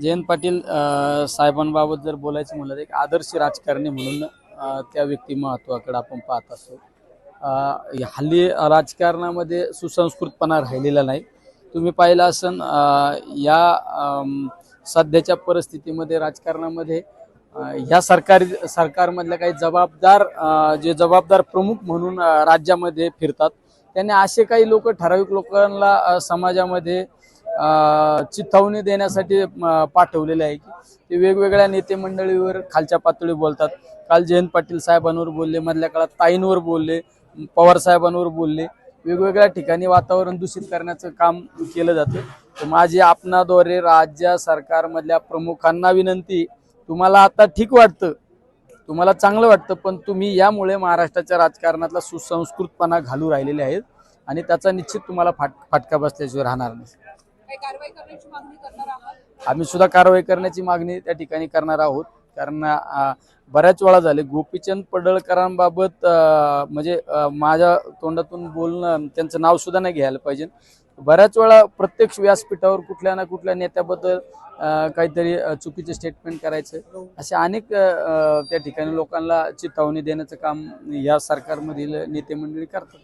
जयंत पाटील साहेबांबाबत जर बोलायचं म्हणलं तर एक आदर्श राजकारणी म्हणून त्या व्यक्तिमत्वाकडे आपण पाहत असतो. हल्ली राजकारणामध्ये सुसंस्कृतपणा राहिलेला नाही. तुम्ही पाहिलं असन या सध्याच्या परिस्थितीमध्ये राजकारणामध्ये ह्या सरकारी सरकारमधल्या काही जबाबदार जे जबाबदार प्रमुख म्हणून राज्यामध्ये फिरतात त्यांनी असे काही लोक ठराविक लोकांना समाजामध्ये चिथावणी देण्यासाठी पाठवलेले आहे की ते वेगवेगळ्या नेते मंडळीवर खालच्या पातळी बोलतात. काल जयंत पाटील साहेबांवर बोलले मधल्या काळात ताईंवर बोलले पवार साहेबांवर बोलले. वेगवेगळ्या ठिकाणी वातावरण दूषित करण्याचं काम केलं जातं. तर माझी आपणाद्वारे राज्य सरकारमधल्या प्रमुखांना विनंती तुम्हाला आता ठीक वाटतं तुम्हाला चांगलं वाटतं पण तुम्ही यामुळे महाराष्ट्राच्या राजकारणातला सुसंस्कृतपणा घालू राहिलेले आहेत आणि त्याचा निश्चित तुम्हाला फाट फाटका बसल्याशिवाय राहणार नाही. आम्ही सुद्धा कारवाई करण्याची मागणी त्या ठिकाणी करणार आहोत. कारण बऱ्याच वेळा झाले गोपीचंद पडळकरांबाबत म्हणजे माझ्या तोंडातून बोलणं त्यांचं नाव सुद्धा नाही घ्यायला पाहिजे. बऱ्याच वेळा प्रत्यक्ष व्यासपीठावर कुठल्या ना कुठल्या नेत्याबद्दल काहीतरी चुकीचे स्टेटमेंट करायचं. असे अनेक त्या ठिकाणी लोकांना चितावणी देण्याचं काम या सरकारमधील नेते मंडळी करतात.